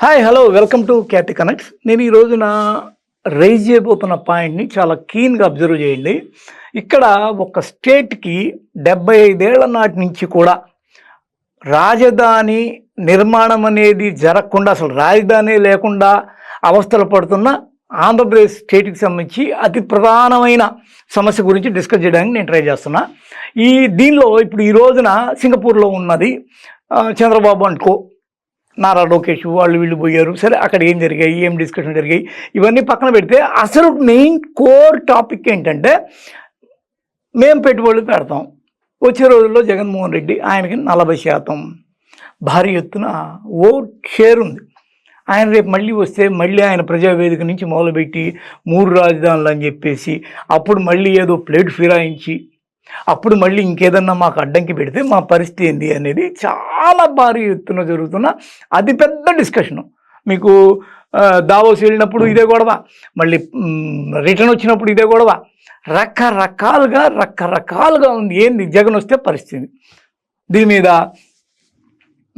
Hi hello welcome to Katie connects నేను ఈ రోజున రైజ్ చేయబోతున్న పాయింట్ని చాలా కీన్గా అబ్జర్వ్ చేయండి. ఇక్కడ ఒక స్టేట్కి డెబ్బై ఐదేళ్ళ నాటి నుంచి కూడా రాజధాని నిర్మాణం అనేది జరగకుండా అసలు రాజధాని లేకుండా అవస్థలు పడుతున్న ఆంధ్రప్రదేశ్ స్టేట్కి సంబంధించి అతి ప్రధానమైన సమస్య గురించి డిస్కస్ చేయడానికి నేను ట్రై చేస్తున్నా. ఈ దీనిలో ఇప్పుడు ఈ రోజున సింగపూర్లో ఉన్నది చంద్రబాబు అంటుకో నారా లోకేష్ వాళ్ళు వీళ్ళు పోయారు. సరే అక్కడ ఏం జరిగాయి? ఏం డిస్కషన్ జరిగాయి? ఇవన్నీ పక్కన పెడితే అసలు మెయిన్ కోర్ టాపిక్ ఏంటంటే మేము పెట్టుబడులు పెడతాం. వచ్చే రోజుల్లో జగన్మోహన్ రెడ్డి ఆయనకి నలభై శాతం. భారీ ఎత్తున ఓట్ షేర్ ఉంది. ఆయన రేపు మళ్ళీ వస్తే మళ్ళీ ఆయన ప్రజావేదిక నుంచి మొదలుపెట్టి మూడు రాజధానులు అని చెప్పేసి అప్పుడు మళ్ళీ ఏదో ప్లేట్ ఫిరాయించి అప్పుడు మళ్ళీ ఇంకేదన్నా మాకు అడ్డంకి పెడితే మా పరిస్థితి ఏంది అనేది చాలా భారీ ఎత్తున జరుగుతున్న అతిపెద్ద డిస్కషను. మీకు దావోస్ వెళ్ళినప్పుడు ఇదే గొడవ మళ్ళీ రిటర్న్ వచ్చినప్పుడు ఇదే గొడవ. రకరకాలుగా రకరకాలుగా ఉంది. ఏంది? జగన్ వస్తే పరిస్థితి. దీని మీద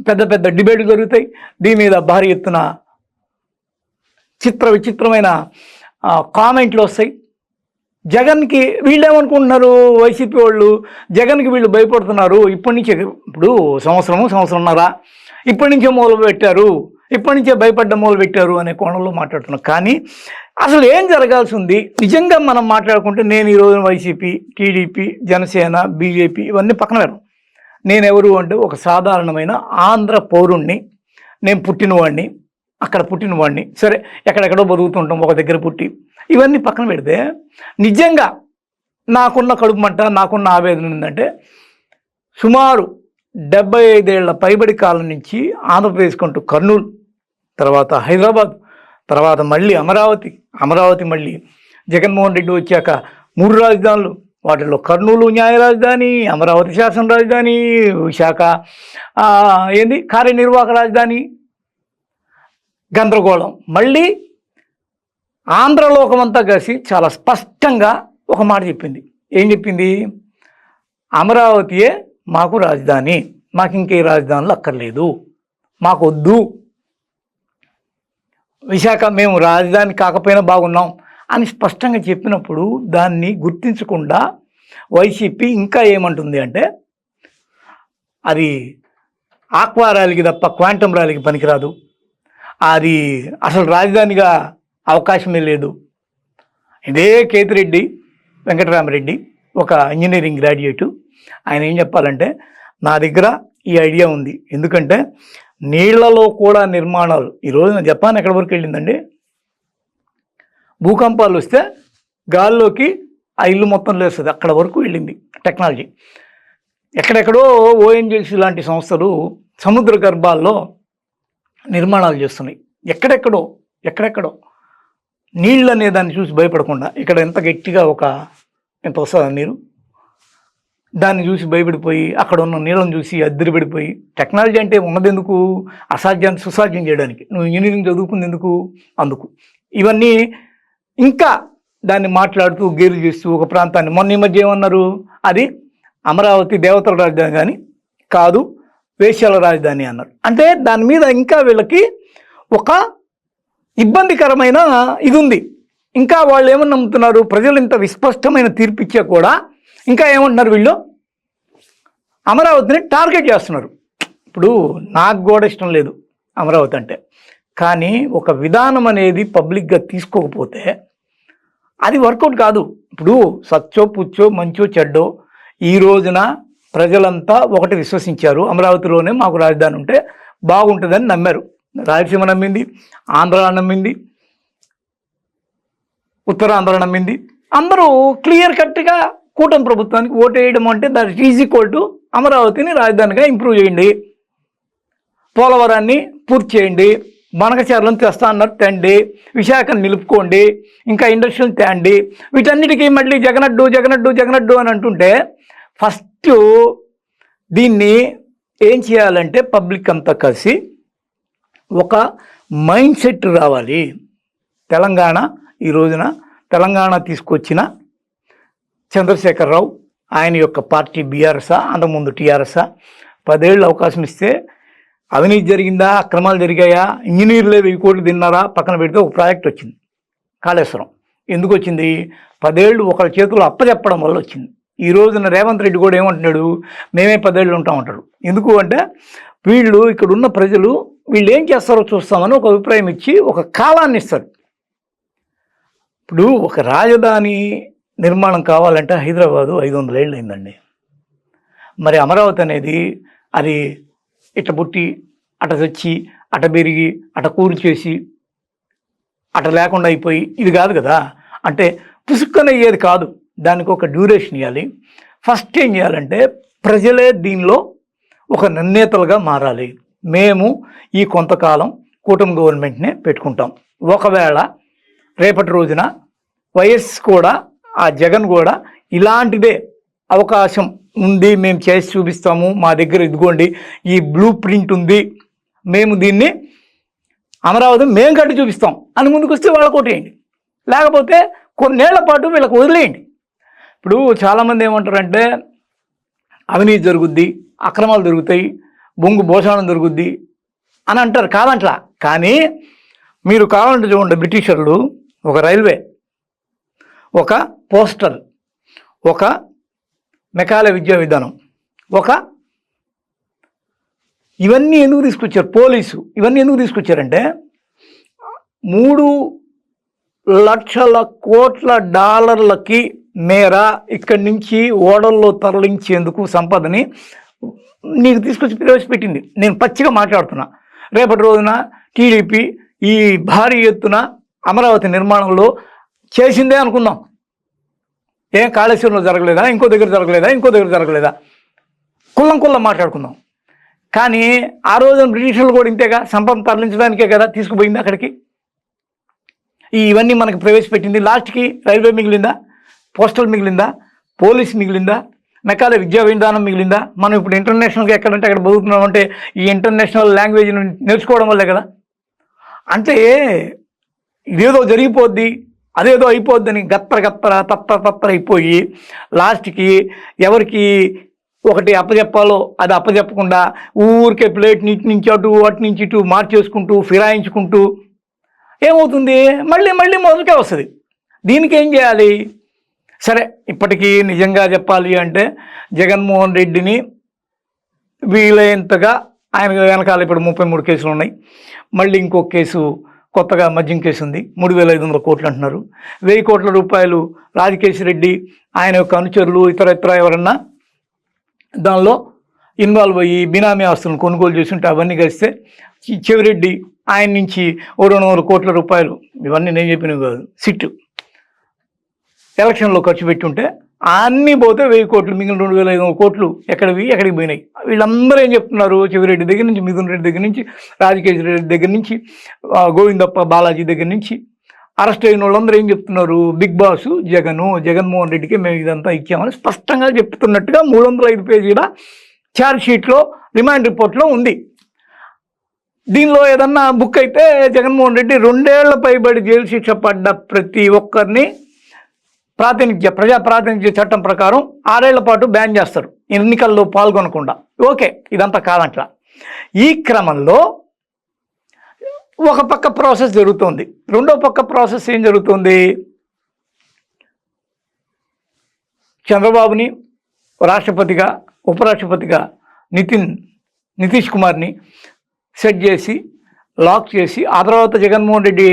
పెద్ద పెద్ద డిబేట్లు జరుగుతాయి. దీని మీద భారీ ఎత్తున చిత్ర విచిత్రమైన కామెంట్లు వస్తాయి. జగన్కి వీళ్ళు ఏమనుకుంటున్నారు వైసీపీ వాళ్ళు జగన్కి వీళ్ళు భయపడుతున్నారు. ఇప్పటి నుంచే ఇప్పుడు సంవత్సరము సంవత్సరంన్నర. ఇప్పటి నుంచే మొదలు పెట్టారు. ఇప్పటి నుంచే భయపడ్డ మొదలు పెట్టారు అనే కోణంలో మాట్లాడుతున్నాం. కానీ అసలు ఏం జరగాల్సి ఉంది నిజంగా మనం మాట్లాడుకుంటే నేను ఈరోజు వైసీపీ టీడీపీ జనసేన బీజేపీ ఇవన్నీ పక్కన పెడతాం. నేను ఎవరు అంటే ఒక సాధారణమైన ఆంధ్ర పౌరుణ్ణి. నేను పుట్టినవాడిని. అక్కడ పుట్టినవాడిని సరే ఎక్కడెక్కడో బతుకుతుంటాం ఒక దగ్గర పుట్టి. ఇవన్నీ పక్కన పెడితే నిజంగా నాకున్న కడుపు మంట నాకున్న ఆవేదన ఏంటంటే సుమారు డెబ్బై ఐదేళ్ళ పైబడి కాలం నుంచి ఆంధ్రప్రదేశ్ కంటూ కర్నూలు తర్వాత హైదరాబాద్ తర్వాత మళ్ళీ అమరావతి అమరావతి మళ్ళీ జగన్మోహన్ రెడ్డి వచ్చాక మూడు రాజధానులు. వాటిలో కర్నూలు న్యాయ రాజధాని అమరావతి శాసన రాజధాని విశాఖ ఏంది? కార్యనిర్వాహక రాజధాని గందరగోళం. మళ్ళీ ఆంధ్రలోకమంతా కలిసి చాలా స్పష్టంగా ఒక మాట చెప్పింది. ఏం చెప్పింది? అమరావతియే మాకు రాజధాని. మాకు ఇంకే రాజధానులు అక్కర్లేదు. మాకు వద్దు. విశాఖ మేము రాజధాని కాకపోయినా బాగున్నాం అని స్పష్టంగా చెప్పినప్పుడు దాన్ని గుర్తించకుండా వైసీపీ ఇంకా ఏమంటుంది అంటే అది ఆక్వా ర్యాలీకి తప్ప క్వాంటమ్ ర్యాలీకి పనికిరాదు. అది అసలు రాజధానిగా అవకాశమే లేదు. ఇదే కేతిరెడ్డి వెంకటరామరెడ్డి ఒక ఇంజనీరింగ్ గ్రాడ్యుయేటు. ఆయన ఏం చెప్పాలంటే నా దగ్గర ఈ ఐడియా ఉంది. ఎందుకంటే నీళ్ళలో కూడా నిర్మాణాలు ఈరోజు జపాన్ ఎక్కడి వరకు వెళ్ళిందండి? భూకంపాలు వస్తే గాల్లోకి ఆ ఇల్లు మొత్తం లేస్తుంది. అక్కడ వరకు వెళ్ళింది టెక్నాలజీ. ఎక్కడెక్కడో ఓఎన్జిసి లాంటి సంస్థలు సముద్ర గర్భాల్లో నిర్మాణాలు చేస్తున్నాయి. ఎక్కడెక్కడో ఎక్కడెక్కడో నీళ్ళు అనే దాన్ని చూసి భయపడకుండా ఇక్కడ ఎంత గట్టిగా ఒక ఎంత వస్తుంది నీరు? దాన్ని చూసి భయపడిపోయి అక్కడ ఉన్న నీళ్ళని చూసి అద్దరిపడిపోయి టెక్నాలజీ అంటే ఉన్నదెందుకు? అసాధ్యాన్ని సుసాధ్యం చేయడానికి. నువ్వు ఇంజనీరింగ్ చదువుకుంది ఎందుకు? అందుకు. ఇవన్నీ ఇంకా దాన్ని మాట్లాడుతూ గేరు చేస్తూ ఒక ప్రాంతాన్ని. మొన్న ఈ మధ్య ఏమన్నారు? అది అమరావతి దేవతల రాజధాని కానీ కాదు వేశ్యాల రాజధాని అన్నారు. అంటే దాని మీద ఇంకా వీళ్ళకి ఒక ఇబ్బందికరమైన ఇది ఉంది ఇంకా వాళ్ళు ఏమని నమ్ముతున్నారు? ప్రజలు ఇంత విస్పష్టమైన తీర్పు ఇచ్చా కూడా ఇంకా ఏమంటున్నారు వీళ్ళు? అమరావతిని టార్గెట్ చేస్తున్నారు. ఇప్పుడు నాకు కూడా ఇష్టం లేదు అమరావతి అంటే. కానీ ఒక విధానం అనేది పబ్లిక్గా తీసుకోకపోతే అది వర్కౌట్ కాదు. ఇప్పుడు సచ్చో పుచ్చో మంచో చెడ్డో ఈ రోజున ప్రజలంతా ఒకటి విశ్వసించారు. అమరావతిలోనే మాకు రాజధాని ఉంటే బాగుంటుందని నమ్మారు. రాయలసీమ నమ్మింది ఆంధ్ర నమ్మింది ఉత్తరాంధ్ర నమ్మింది. అందరూ క్లియర్ కట్గా కూటమి ప్రభుత్వానికి ఓటు వేయడం అంటే దట్ ఈజ్ ఈక్వల్ టు అమరావతిని రాజధానిగా ఇంప్రూవ్ చేయండి. పోలవరాన్ని పూర్తి చేయండి. బనకచర్లను తెస్తా అన్నారు తేండి. విశాఖను నిలుపుకోండి. ఇంకా ఇండస్ట్రీలు తేండి. వీటన్నిటికీ మళ్ళీ జగనడ్డు జగనడ్డు జగనడ్డు అని అంటుంటే ఫస్ట్ దీన్ని ఏం చేయాలంటే పబ్లిక్ అంతా కలిసి ఒక మైండ్ సెట్ రావాలి. తెలంగాణ ఈ రోజున తెలంగాణ తీసుకొచ్చిన చంద్రశేఖరరావు ఆయన యొక్క పార్టీ బీఆర్ఎస్ఆ అంతకుముందు టీఆర్ఎస్ఆ పదేళ్ళు అవకాశం ఇస్తే అవినీతి జరిగిందా? అక్రమాలు జరిగాయా? ఇంజనీర్లే వెయ్యి కోట్లు తిన్నారా? పక్కన పెడితే ఒక ప్రాజెక్ట్ వచ్చింది కాళేశ్వరం. ఎందుకు వచ్చింది? పదేళ్ళు ఒకళ్ళ చేతులు అప్పచెప్పడం వల్ల వచ్చింది. ఈ రోజున రేవంత్ రెడ్డి కూడా ఏమంటున్నాడు? మేమే పదేళ్ళు ఉంటాం అంటాడు. ఎందుకు అంటే వీళ్ళు ఇక్కడ ఉన్న ప్రజలు వీళ్ళు ఏం చేస్తారో చూస్తామని ఒక అభిప్రాయం ఇచ్చి ఒక కాలాన్ని ఇస్తారు. ఇప్పుడు ఒక రాజధాని నిర్మాణం కావాలంటే హైదరాబాదు ఐదు వందల ఏళ్ళు అయిందండి. మరి అమరావతి అనేది అది ఇట పుట్టి అట తెచ్చి అట పెరిగి అట కూల్చేసి అట లేకుండా అయిపోయి ఇది కాదు కదా. అంటే పుసుక్కనయ్యేది కాదు. దానికి ఒక డ్యూరేషన్ ఇవ్వాలి ఫస్ట్ ఏం చేయాలంటే ప్రజలే దీనిలో ఒక నిర్ణేతలుగా మారాలి. మేము ఈ కొంతకాలం కూటమి గవర్నమెంట్నే పెట్టుకుంటాం. ఒకవేళ రేపటి రోజున వైఎస్ కూడా ఆ జగన్ కూడా ఇలాంటిదే అవకాశం ఉంది మేము చేసి చూపిస్తాము మా దగ్గర ఇదిగోండి ఈ బ్లూ ప్రింట్ ఉంది మేము దీన్ని అమరావతి మేము కట్టి చూపిస్తాం అని ముందుకు వస్తే వాళ్ళకు కొట్టేయండి లేకపోతే కొన్నేళ్ళ పాటు వీళ్ళకి వదిలేయండి. ఇప్పుడు చాలామంది ఏమంటారంటే అవినీతి జరుగుద్ది అక్రమాలు జరుగుతాయి బొంగు భోషణం జరుగుద్ది అని అంటారు. కాదంట్లా. కానీ మీరు కావాలంటే చూడండి బ్రిటిషర్లు ఒక రైల్వే ఒక పోస్టల్ ఒక మెకాల విద్యా విధానం ఒక ఇవన్నీ ఎందుకు తీసుకొచ్చారు? పోలీసు ఇవన్నీ ఎందుకు తీసుకొచ్చారంటే మూడు లక్షల కోట్ల డాలర్లకి మేర ఇక్కడి నుంచి ఓడల్లో తరలించేందుకు సంపదని నీకు తీసుకొచ్చి ప్రవేశపెట్టింది. నేను పచ్చిగా మాట్లాడుతున్నా. రేపటి రోజున టీడీపీ ఈ భారీ ఎత్తున అమరావతి నిర్మాణంలో చేసిందే అనుకుందాం. ఏం కాళేశ్వరంలో జరగలేదా? ఇంకో దగ్గర జరగలేదా? ఇంకో దగ్గర జరగలేదా? కుల్లం కుల్లం మాట్లాడుకుందాం. కానీ ఆ రోజున బ్రిటిషర్లు కూడా ఇంతేగా? సంపద తరలించడానికే కదా తీసుకుపోయింది అక్కడికి? ఇవన్నీ మనకు ప్రవేశపెట్టింది. లాస్ట్కి రైల్వే మిగిలిందా? పోస్టల్ మిగిలిందా? పోలీస్ మిగిలిందా? మెకాల విద్యా విధానం మిగిలిందా? మనం ఇప్పుడు ఇంటర్నేషనల్గా ఎక్కడంటే అక్కడ బతుకుతున్నాం అంటే ఈ ఇంటర్నేషనల్ లాంగ్వేజ్ నేర్చుకోవడం వల్లే కదా. అంటే ఇదేదో జరిగిపోద్ది అదేదో అయిపోద్దని గత్తర గత్తర తత్తర తత్తర అయిపోయి లాస్ట్కి ఎవరికి ఒకటి అప్పజెప్పాలో అది అప్పజెప్పకుండా ఊరికే ప్లేట్ నీటి నుంచి అటు అటు నుంచి ఇటు మార్చేసుకుంటూ ఫిరాయించుకుంటూ ఏమవుతుంది? మళ్ళీ మళ్ళీ మొదలకే వస్తుంది. దీనికి ఏం చేయాలి? సరే ఇప్పటికీ నిజంగా చెప్పాలి అంటే జగన్మోహన్ రెడ్డిని వీలైనంతగా ఆయన వెనకాల ఇప్పుడు ముప్పై మూడు కేసులు ఉన్నాయి. మళ్ళీ ఇంకొక కేసు కొత్తగా మద్యం కేసు ఉంది. మూడు వేల ఐదు వందల కోట్లు అంటున్నారు. వెయ్యి కోట్ల రూపాయలు రాజకేశ్ రెడ్డి ఆయన యొక్క అనుచరులు ఇతర ఇతర ఎవరన్నా దానిలో ఇన్వాల్వ్ అయ్యి బినామీ ఆస్తులను కొనుగోలు చేస్తుంటే అవన్నీ కలిస్తే చెవిరెడ్డి ఆయన నుంచి ఓ రెండు వందల కోట్ల రూపాయలు. ఇవన్నీ నేను చెప్పినవి కాదు. సిట్టు. ఎలక్షన్లో ఖర్చు పెట్టి ఉంటే అన్నీ పోతే వెయ్యి కోట్లు మిగిలిన రెండు వేల ఐదు వందల కోట్లు ఎక్కడివి ఎక్కడికి పోయినాయి. వీళ్ళందరూ ఏం చెప్తున్నారు? చెవిరెడ్డి దగ్గర నుంచి మిథున్ రెడ్డి దగ్గర నుంచి రాజకేశ్ రెడ్డి దగ్గర నుంచి గోవిందప్ప బాలాజీ దగ్గర నుంచి అరెస్ట్ అయిన వాళ్ళందరూ ఏం చెప్తున్నారు? బిగ్ బాస్ జగను జగన్మోహన్ రెడ్డికి మేము ఇదంతా ఇచ్చామని స్పష్టంగా చెప్తున్నట్టుగా మూడు వందల ఐదు పేజీల ఛార్జ్ షీట్లో రిమాండ్ రిపోర్ట్లో ఉంది. దీనిలో ఏదన్నా బుక్ అయితే జగన్మోహన్ రెడ్డి రెండేళ్ళ పైబడి జైలు శిక్ష పడ్డ ప్రతి ఒక్కరిని ప్రాతినిధ్య ప్రజా ప్రాతినిధ్య చట్టం ప్రకారం ఆరేళ్ళ పాటు బ్యాన్ చేస్తారు. ఎన్నికల్లో పాల్గొనకుండా. ఓకే ఇదంతా కాదంట్లా ఈ క్రమంలో ఒక పక్క ప్రాసెస్ జరుగుతుంది. రెండో పక్క ప్రాసెస్ ఏం జరుగుతుంది? చంద్రబాబుని రాష్ట్రపతిగా ఉపరాష్ట్రపతిగా నితిన్ నితీష్ కుమార్ని సెట్ చేసి లాక్ చేసి ఆ తర్వాత జగన్మోహన్ రెడ్డి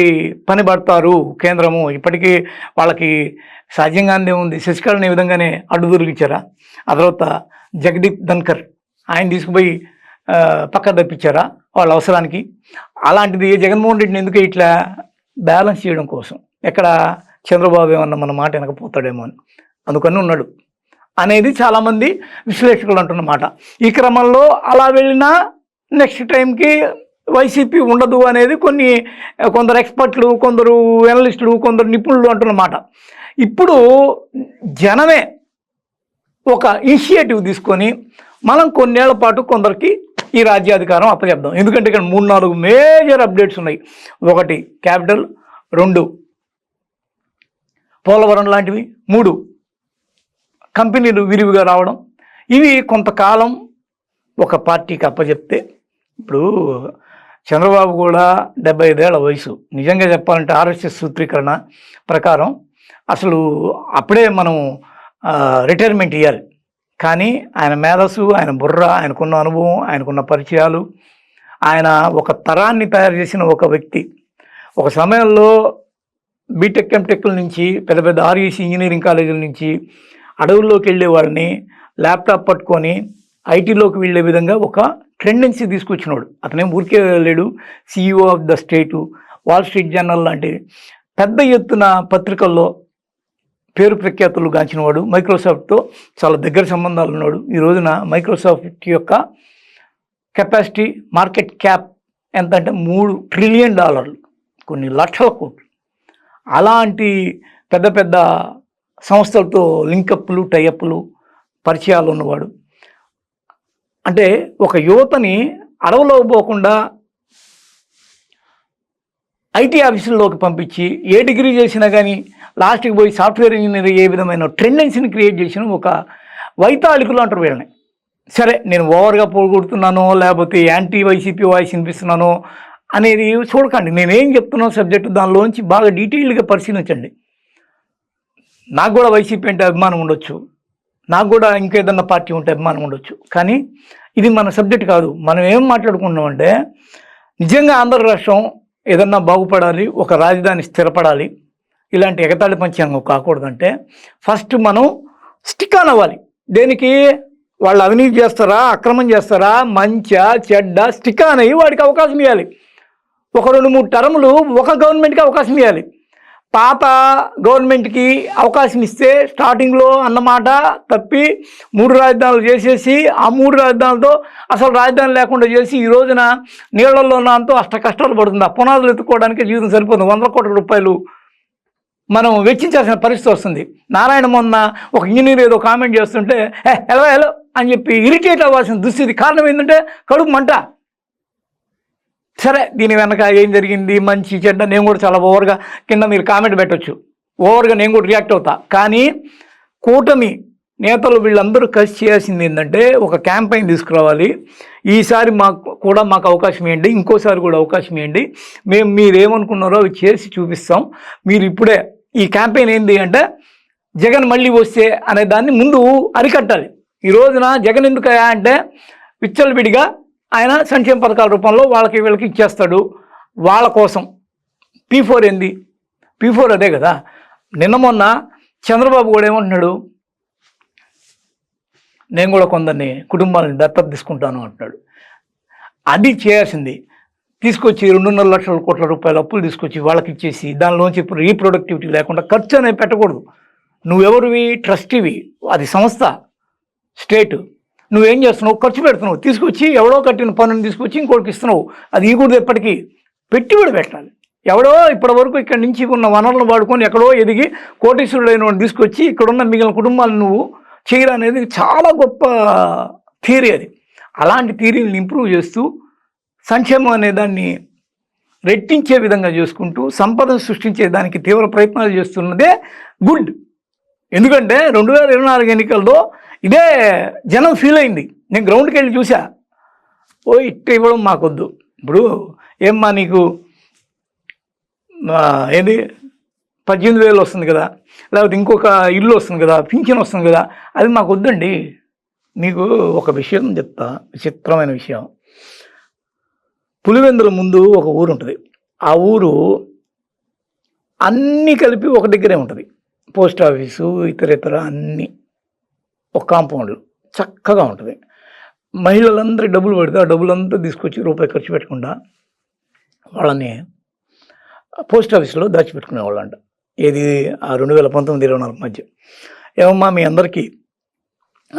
పని పడతారు కేంద్రము. ఇప్పటికీ వాళ్ళకి సాధ్యంగానే ఉంది. శశికళని ఈ విధంగానే అడ్డు దొరికిచ్చారా ఆ తర్వాత జగదీప్ ధన్కర్ ఆయన తీసుకుపోయి పక్కన పక్క తప్పించారా వాళ్ళ అవసరానికి? అలాంటిది జగన్మోహన్ రెడ్డిని ఎందుకు ఇట్లా బ్యాలెన్స్ చేయడం కోసం? ఎక్కడ చంద్రబాబు ఏమన్నా మన మాట వెనకపోతాడేమో అని. అందుకని ఉన్నాడు అనేది చాలామంది విశ్లేషకులు అంటున్నమాట ఈ క్రమంలో అలా వెళ్ళినా నెక్స్ట్ టైంకి వైసీపీ ఉండదు అనేది కొన్ని కొందరు ఎక్స్పర్ట్లు కొందరు ఎనలిస్టులు కొందరు నిపుణులు అంటున్నమాట. ఇప్పుడు జనమే ఒక ఇనిషియేటివ్ తీసుకొని మనం కొన్నేళ్ళ పాటు కొందరికి ఈ రాజ్యాధికారం అప్పచెప్దాం ఎందుకంటే ఇక్కడ మూడు నాలుగు మేజర్ అప్డేట్స్ ఉన్నాయి. ఒకటి క్యాపిటల్ రెండు పోలవరం లాంటివి. మూడు కంపెనీలు విరివిగా రావడం. ఇవి కొంతకాలం ఒక పార్టీకి అప్పచెప్తే ఇప్పుడు చంద్రబాబు కూడా డెబ్బై ఐదేళ్ళ వయసు. నిజంగా చెప్పాలంటే ఆర్ఎస్ఎస్ సూత్రీకరణ ప్రకారం అసలు అప్పుడే మనం రిటైర్మెంట్ ఇవ్వాలి కానీ ఆయన మేధస్సు ఆయన బుర్ర ఆయనకున్న అనుభవం ఆయనకున్న పరిచయాలు ఆయన ఒక తరాన్ని తయారు చేసిన ఒక వ్యక్తి. ఒక సమయంలో బీటెక్ ఎంటెక్ల నుంచి పెద్ద పెద్ద ఆర్ఈసీ ఇంజనీరింగ్ కాలేజీల నుంచి అడవుల్లోకి వెళ్ళే వాళ్ళని ల్యాప్టాప్ పట్టుకొని ఐటీలోకి వెళ్ళే విధంగా ఒక ట్రెండ్ నుంచి తీసుకొచ్చినాడు. అతనేం ఊరికే లేడు. CEO of the state Wall Street Journal లాంటి పెద్ద ఎత్తున పత్రికల్లో పేరు ప్రఖ్యాతులు గాంచినవాడు. మైక్రోసాఫ్ట్తో చాలా దగ్గర సంబంధాలు ఉన్నాడు ఈ రోజున మైక్రోసాఫ్ట్ యొక్క కెపాసిటీ మార్కెట్ క్యాప్ ఎంత అంటే మూడు ట్రిలియన్ డాలర్లు. కొన్ని లక్షల కోట్లు. అలాంటి పెద్ద పెద్ద సంస్థలతో లింకప్లు టైఅప్లు పరిచయాలు ఉన్నవాడు. అంటే ఒక యువతని అడవులో పోకుండా ఐటీ ఆఫీసుల్లోకి పంపించి ఏ డిగ్రీ చేసినా కానీ లాస్ట్కి పోయి సాఫ్ట్వేర్ ఇంజనీర్ ఏ విధమైన ట్రెండెన్సీని క్రియేట్ చేసిన ఒక వైతాళికులు అంటారు వీళ్ళని. సరే నేను ఓవర్గా పోగొడుతున్నానో లేకపోతే యాంటీ వైసీపీ వాయిస్ వినిపిస్తున్నాను అనేది చూడకండి. నేనేం చెప్తున్నాను సబ్జెక్టు దానిలోంచి బాగా డీటెయిల్డ్గా పరిశీలించండి. నాకు కూడా వైసీపీ అంటే అభిమానం ఉండొచ్చు. నాకు కూడా ఇంకేదన్నా పార్టీ ఉంటే అభిమానం ఉండొచ్చు. కానీ ఇది మన సబ్జెక్ట్ కాదు. మనం ఏం మాట్లాడుకున్నామంటే నిజంగా ఆంధ్ర రాష్ట్రం ఏదన్నా బాగుపడాలి ఒక రాజధాని స్థిరపడాలి ఇలాంటి ఎగతాళి పంచాంగం కాకూడదంటే ఫస్ట్ మనం స్టిక్ ఆన్ అవ్వాలి. దేనికి? వాళ్ళు అవినీతి చేస్తారా అక్రమం చేస్తారా మంచా చెడ్డ స్టిక్ ఆన్ అయ్యి వాడికి అవకాశం ఇవ్వాలి ఒక రెండు మూడు టర్ములు ఒక గవర్నమెంట్కి అవకాశం ఇవ్వాలి పాత గవర్నమెంట్కి అవకాశం ఇస్తే స్టార్టింగ్లో అన్నమాట తప్పి మూడు రాజధానులు చేసేసి ఆ మూడు రాజధానులతో అసలు రాజధాని లేకుండా చేసి ఈ రోజున నీళ్ళలో నాంతో అష్ట కష్టాలు పడుతుంది. ఆ పునాదులు ఎత్తుకోవడానికి జీవితం సరిపోతుంది వందల కోట్ల రూపాయలు మనం వెచ్చించాల్సిన పరిస్థితి వస్తుంది. నారాయణ మొన్న ఒక ఇంజనీర్ ఏదో కామెంట్ చేస్తుంటే ఏ హలో హలో అని చెప్పి ఇరిటేట్ అవ్వాల్సిన దుస్థితి కారణం ఏంటంటే కడుపు మంట. సరే దీని వెనక ఏం జరిగింది? మంచి చెడ్డ నేను కూడా చాలా ఓవర్గా కింద మీరు కామెంట్ పెట్టొచ్చు. ఓవర్గా నేను కూడా రియాక్ట్ అవుతా. కానీ కూటమి నేతలు వీళ్ళందరూ కలిసి చేయాల్సింది ఏంటంటే ఒక క్యాంపెయిన్ తీసుకురావాలి. ఈసారి మాకు కూడా మాకు అవకాశం ఇవ్వండి. ఇంకోసారి కూడా అవకాశం ఇవ్వండి. మేము మీరు ఏమనుకున్నారో అవి చేసి చూపిస్తాం. మీరు ఇప్పుడే ఈ క్యాంపెయిన్ ఏంటి అంటే జగన్ మళ్ళీ వస్తే అనే దాన్ని ముందు అరికట్టాలి. ఈ రోజున జగన్ ఎందుకు అంటే విచ్చలవిడిగా ఆయన సంక్షేమ పథకాల రూపంలో వాళ్ళకి వీళ్ళకి ఇచ్చేస్తాడు వాళ్ళ కోసం. పీ ఫోర్ ఏంది? పీ ఫోర్ అదే కదా. నిన్న మొన్న చంద్రబాబు కూడా ఏమంటున్నాడు? నేను కూడా కొందరిని కుటుంబాన్ని దత్తత తీసుకుంటాను అంటున్నాడు. అది చేయాల్సింది. తీసుకొచ్చి రెండున్నర లక్షల కోట్ల రూపాయల అప్పులు తీసుకొచ్చి వాళ్ళకి ఇచ్చేసి దానిలోంచి ఇప్పుడు రీప్రొడక్టివిటీ లేకుండా ఖర్చు అనేది పెట్టకూడదు. నువ్వెవరివి? ట్రస్టీవి. అది సంస్థ. స్టేటు. నువ్వేం చేస్తున్నావు? ఖర్చు పెడుతున్నావు. తీసుకొచ్చి ఎవడో కట్టిన పన్నుని తీసుకొచ్చి ఇంకోటికి ఇస్తున్నావు. అది ఇవ్వకూడదు ఎప్పటికీ పెట్టుబడి పెట్టాలి ఎవడో ఇప్పటి వరకు ఇక్కడి నుంచి ఉన్న వనరులను వాడుకొని ఎక్కడో ఎదిగి కోటీశ్వరుడైన వాడిని తీసుకొచ్చి ఇక్కడున్న మిగిలిన కుటుంబాలు నువ్వు చేయడం అనేది చాలా గొప్ప థియరీ అది. అలాంటి థియరీని ఇంప్రూవ్ చేస్తూ సంక్షేమం అనే దాన్ని రెట్టించే విధంగా చేసుకుంటూ సంపదను సృష్టించే దానికి తీవ్ర ప్రయత్నాలు చేస్తున్నదే గుడ్. ఎందుకంటే రెండు వేల ఇరవై నాలుగు ఎన్నికల్లో ఇదే జనం ఫీల్ అయింది. నేను గ్రౌండ్కి వెళ్ళి చూసా. ఓ ఇట్ట ఇవ్వడం మాకొద్దు. ఇప్పుడు ఏమ్మా నీకు ఏంది? పద్దెనిమిది వేలు వస్తుంది కదా. లేకపోతే ఇంకొక ఇల్లు వస్తుంది కదా పింఛన్ వస్తుంది కదా. అది మాకు వద్దండి నీకు ఒక విషయం చెప్తా. విచిత్రమైన విషయం. పులివెందుల ముందు ఒక ఊరు ఉంటుంది. ఆ ఊరు అన్నీ కలిపి ఒక దగ్గరే ఉంటుంది. పోస్ట్ ఆఫీసు ఇతర ఇతర అన్నీ. ఒక కాంపౌండ్లో చక్కగా ఉంటుంది. మహిళలందరూ డబ్బులు పడితే ఆ డబ్బులంతా తీసుకొచ్చి రూపాయి ఖర్చు పెట్టకుండా వాళ్ళని పోస్ట్ ఆఫీస్లో దాచిపెట్టుకునేవాళ్ళంట. ఏది ఆ రెండు వేల పంతొమ్మిది ఇరవై నాలుగు మధ్య. ఏమమ్మా మీ అందరికీ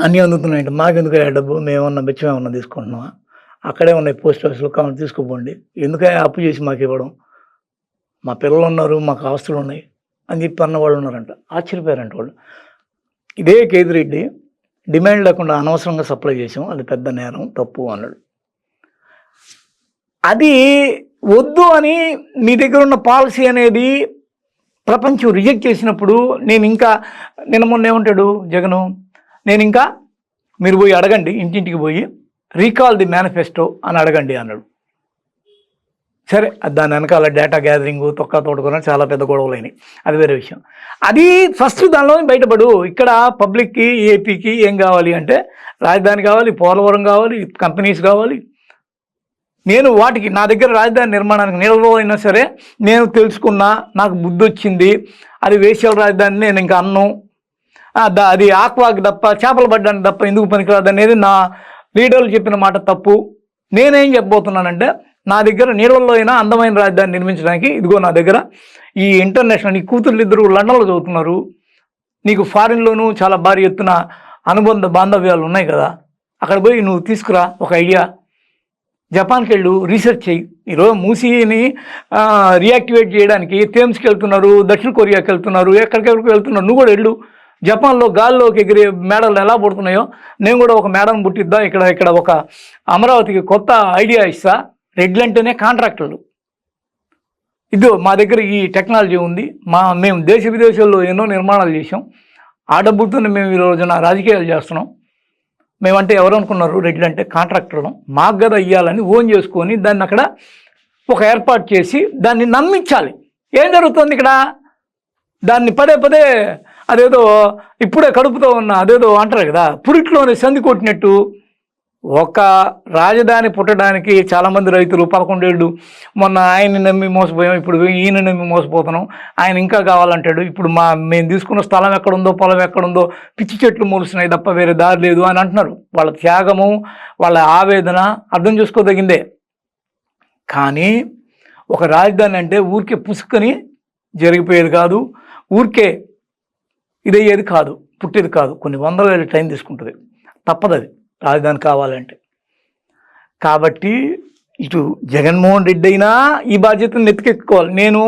అన్నీ అందుతున్నాయంటే మాకెందుకు ఆ డబ్బు? మేమన్నా బిచ్చం ఏమన్నా తీసుకుంటున్నామా? అక్కడే ఉన్నాయి పోస్ట్ ఆఫీస్లో కావాలి తీసుకుపోండి. ఎందుకే అప్పు చేసి మాకు ఇవ్వడం? మా పిల్లలు ఉన్నారు మాకు ఆస్తులు ఉన్నాయి అని చెప్పి అన్న వాళ్ళు ఉన్నారంట. ఆశ్చర్యపోయారంట వాళ్ళు. ఇదే కేదిరెడ్డి డిమాండ్ లేకుండా అనవసరంగా సప్లై చేసాం అది పెద్ద నేరం తప్పు అన్నాడు. అది వద్దు అని మీ దగ్గర ఉన్న పాలసీ అనేది ప్రపంచం రిజెక్ట్ చేసినప్పుడు నేను ఇంకా నిన్న మొన్న ఏమంటాడు జగను? నేను ఇంకా మీరు పోయి అడగండి ఇంటింటికి పోయి రీకాల్ ది మేనిఫెస్టో అని అడగండి అన్నాడు. సరే దాని వెనకాల డేటా గ్యాదరింగ్ తొక్క తోటకూర చాలా పెద్ద గొడవలు అయినాయి. అది వేరే విషయం. అది ఫస్ట్ దానిలో బయటపడు. ఇక్కడ పబ్లిక్కి ఏపీకి ఏం కావాలి అంటే రాజధాని కావాలి పోలవరం కావాలి కంపెనీస్ కావాలి. నేను వాటికి నా దగ్గర రాజధాని నిర్మాణానికి నిల్వ అయినా సరే నేను తెలుసుకున్నా నాకు బుద్ధి వచ్చింది అది వేసేల రాజధాని నేను ఇంకా అన్నం. అది ఆక్వాకి తప్ప చేపలు పడ్డానికి తప్ప ఎందుకు పనికిరాదు అనేది నా లీడర్లు చెప్పిన మాట తప్పు. నేనేం చెప్పబోతున్నానంటే నా దగ్గర నీళ్ళల్లో అయినా అందమైన రాజధాని నిర్మించడానికి ఇదిగో నా దగ్గర ఈ ఇంటర్నేషనల్ నీ కూతుర్లు ఇద్దరు లండన్లో చదువుతున్నారు. నీకు ఫారిన్లోనూ చాలా భారీ ఎత్తున అనుబంధ బాంధవ్యాలు ఉన్నాయి కదా. అక్కడ పోయి నువ్వు తీసుకురా ఒక ఐడియా. జపాన్కి వెళ్ళు రీసెర్చ్ చేయి ఈరోజు మూసీని రియాక్టివేట్ చేయడానికి థేమ్స్కి వెళ్తున్నారు దక్షిణ కొరియాకి వెళ్తున్నారు ఎక్కడికెక్కడికి వెళ్తున్నారు. నువ్వు కూడా వెళ్ళు. జపాన్లో గాల్లోకి ఎగిరే మేడలు ఎలా పుడుతున్నాయో నేను కూడా ఒక మేడను పుట్టిద్దాం. ఇక్కడ ఇక్కడ ఒక అమరావతికి కొత్త ఐడియా ఇస్తా. రెడ్లు అంటేనే కాంట్రాక్టర్లు. ఇదో మా దగ్గర ఈ టెక్నాలజీ ఉంది. మా మేము దేశ విదేశాల్లో ఎన్నో నిర్మాణాలు చేసాం ఆ డబ్బులతోనే మేము ఈ రోజున రాజకీయాలు చేస్తున్నాం. మేమంటే ఎవరు అనుకున్నారు రెడ్లు అంటే కాంట్రాక్టర్లు? మాకు కదా ఇవ్వాలని ఓన్ చేసుకొని దాన్ని అక్కడ ఒక ఏర్పాటు చేసి దాన్ని నమ్మించాలి. ఏం జరుగుతుంది ఇక్కడ? దాన్ని పదే పదే అదేదో ఇప్పుడే కడుపుతో ఉన్న అదేదో అంటారు కదా పురిట్లోనే సంధి కొట్టినట్టు ఒక రాజధాని పుట్టడానికి చాలామంది రైతులు పదకొండేళ్ళు మొన్న ఆయన్ని నమ్మి మోసపోయాం ఇప్పుడు ఈయన నమ్మి మోసపోతున్నాం ఆయన ఇంకా కావాలంటాడు ఇప్పుడు మా మేము తీసుకున్న స్థలం ఎక్కడుందో పొలం ఎక్కడుందో పిచ్చి చెట్లు మూలుస్తున్నాయి తప్ప వేరే దారి లేదు అని అంటున్నారు. వాళ్ళ త్యాగము వాళ్ళ ఆవేదన అర్థం చేసుకోదగిందే. కానీ ఒక రాజధాని అంటే ఊరికే పుసుకొని జరిగిపోయేది కాదు ఊరికే ఇదయ్యేది కాదు పుట్టేది కాదు. కొన్ని వందల వేల టైం తీసుకుంటుంది. తప్పదు అది రాజధాని కావాలంటే. కాబట్టి ఇటు జగన్మోహన్ రెడ్డి అయినా ఈ బాధ్యతను నెత్తికెక్కుకోవాలి నేను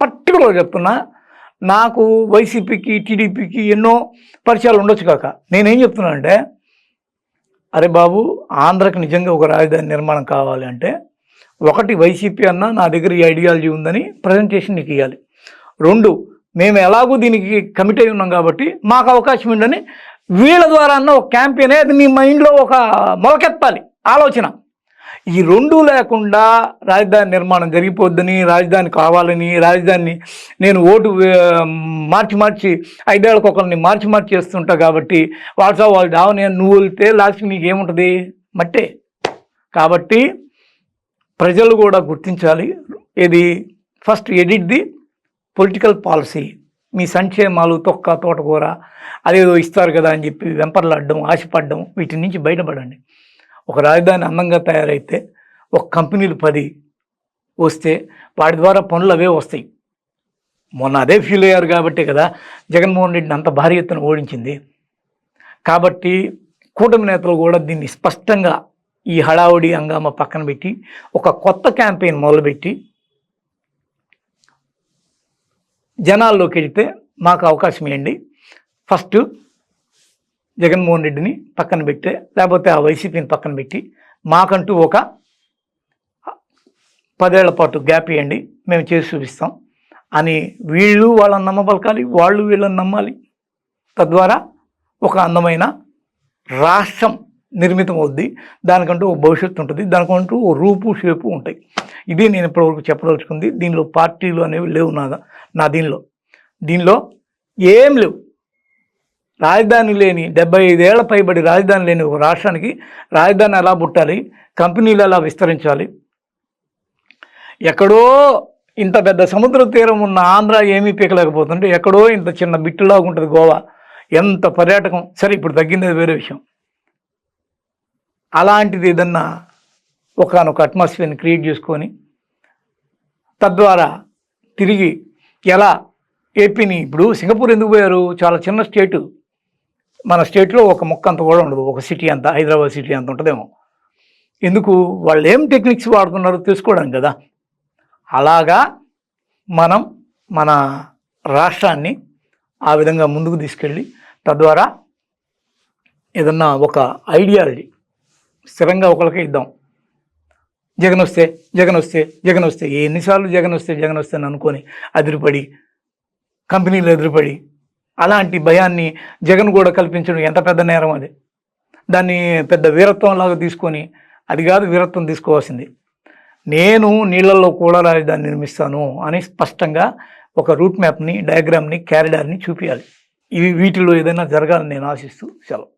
పర్టికులర్ చెప్తున్నా నాకు వైసీపీకి టీడీపీకి ఎన్నో పరిచయాలు ఉండొచ్చు కాక. నేనేం చెప్తున్నానంటే అరే బాబు ఆంధ్రకి నిజంగా ఒక రాజధాని నిర్మాణం కావాలి అంటే ఒకటి వైసీపీ అన్న నా దగ్గర ఈ ఐడియాలజీ ఉందని ప్రజెంటేషన్ నీకు ఇవ్వాలి రెండు మేము ఎలాగూ దీనికి కమిట్ అయి ఉన్నాం కాబట్టి మాకు అవకాశం ఉందని వీళ్ళ ద్వారా అన్న ఒక క్యాంపెయిన్ అది మీ మైండ్లో ఒక మొలకెత్తాలి. ఆలోచన. ఈ రెండు లేకుండా రాజధాని నిర్మాణం జరిగిపోద్దని రాజధాని కావాలని రాజధానిని నేను ఓటు మార్చి మార్చి ఐదేళ్ళకి ఒకరిని మార్చి మార్చి చేస్తుంటా కాబట్టి వాళ్ళతో వాళ్ళు దావని నువ్వు వెళ్తే లాస్ట్కి నీకు ఏముంటుంది? మట్టే. కాబట్టి ప్రజలు కూడా గుర్తించాలి. ఇది first edit the political policy. మీ సంక్షేమాలు తొక్క తోటకూర అదేదో ఇస్తారు కదా అని చెప్పి వెంపర్లాడడం ఆశపడడం వీటి నుంచి బయటపడండి. ఒక రాజధాని అందంగా తయారైతే ఒక కంపెనీలు పది వస్తే వాటి ద్వారా పనులు అవే వస్తాయి. మొన్న అదే ఫీల్ అయ్యారు కాబట్టే కదా జగన్మోహన్ రెడ్డిని అంత భారీ ఎత్తున ఓడించింది. కాబట్టి కూటమి నేతలు కూడా దీన్ని స్పష్టంగా ఈ హడావుడి హంగామా పక్కన పెట్టి ఒక కొత్త క్యాంపెయిన్ మొదలుపెట్టి జనాల్లోకి వెళ్తే మాకు అవకాశం ఇవ్వండి. ఫస్ట్ జగన్మోహన్ రెడ్డిని పక్కన పెట్టే లేకపోతే ఆ వైసీపీని పక్కన పెట్టి మాకంటూ ఒక పదేళ్ళ పాటు గ్యాప్ ఇవ్వండి. మేము చేసి చూపిస్తాం అని వీళ్ళు వాళ్ళని నమ్మబలకాలి వాళ్ళు వీళ్ళని నమ్మాలి. తద్వారా ఒక అందమైన రాష్ట్రం నిర్మితం అవుద్ది దానికంటూ ఓ భవిష్యత్తు ఉంటుంది. దానికంటూ ఓ రూపు షేపు ఉంటాయి. ఇది నేను ఇప్పటివరకు చెప్పదలుచుకుంది. దీనిలో పార్టీలు అనేవి లేవు నా నా దీనిలో. దీనిలో ఏం లేవు. రాజధాని లేని డెబ్బై ఐదేళ్ళ పైబడి రాజధాని లేని ఒక రాష్ట్రానికి రాజధాని ఎలా పుట్టాలి కంపెనీలు ఎలా విస్తరించాలి ఎక్కడో ఇంత పెద్ద సముద్ర తీరం ఉన్న ఆంధ్ర ఏమీ పీకలేకపోతుంటే ఎక్కడో ఇంత చిన్న బిట్టులాగా ఉంటుంది గోవా. ఎంత పర్యాటకం. సరే ఇప్పుడు తగ్గింది వేరే విషయం. అలాంటిది ఏదన్నా ఒకనొక అట్మాస్ఫియర్ని క్రియేట్ చేసుకొని తద్వారా తిరిగి ఎలా ఏపీని ఇప్పుడు సింగపూర్ ఎందుకు పోయారు? చాలా చిన్న స్టేటు మన స్టేట్లో ఒక మొక్క అంత కూడా ఉండదు. ఒక సిటీ అంత హైదరాబాద్ సిటీ అంత ఉంటుందేమో. ఎందుకు? వాళ్ళు ఏం టెక్నిక్స్ వాడుతున్నారో తెలుసుకోవడానికి కదా. అలాగా మనం మన రాష్ట్రాన్ని ఆ విధంగా ముందుకు తీసుకెళ్ళి తద్వారా ఏదన్నా ఒక ఐడియాలజీ స్థిరంగా ఒకరికి ఇద్దాం. జగన్ వస్తే జగన్ వస్తే జగన్ వస్తే ఎన్నిసార్లు జగన్ వస్తే జగన్ వస్తే అని అనుకొని అదిరిపడి కంపెనీలు ఎదురుపడి అలాంటి భయాన్ని జగన్ కూడా కల్పించడం ఎంత పెద్ద నేరం అది. దాన్ని పెద్ద వీరత్వం లాగా తీసుకొని అది కాదు వీరత్వం తీసుకోవాల్సింది. నేను నీళ్ళల్లో కూడా దాన్ని నిర్మిస్తాను అని స్పష్టంగా ఒక రూట్ మ్యాప్ని డయాగ్రామ్ని క్యారిడార్ని చూపించాలి ఇవి వీటిలో ఏదైనా జరగాలని నేను ఆశిస్తూ సెలవు.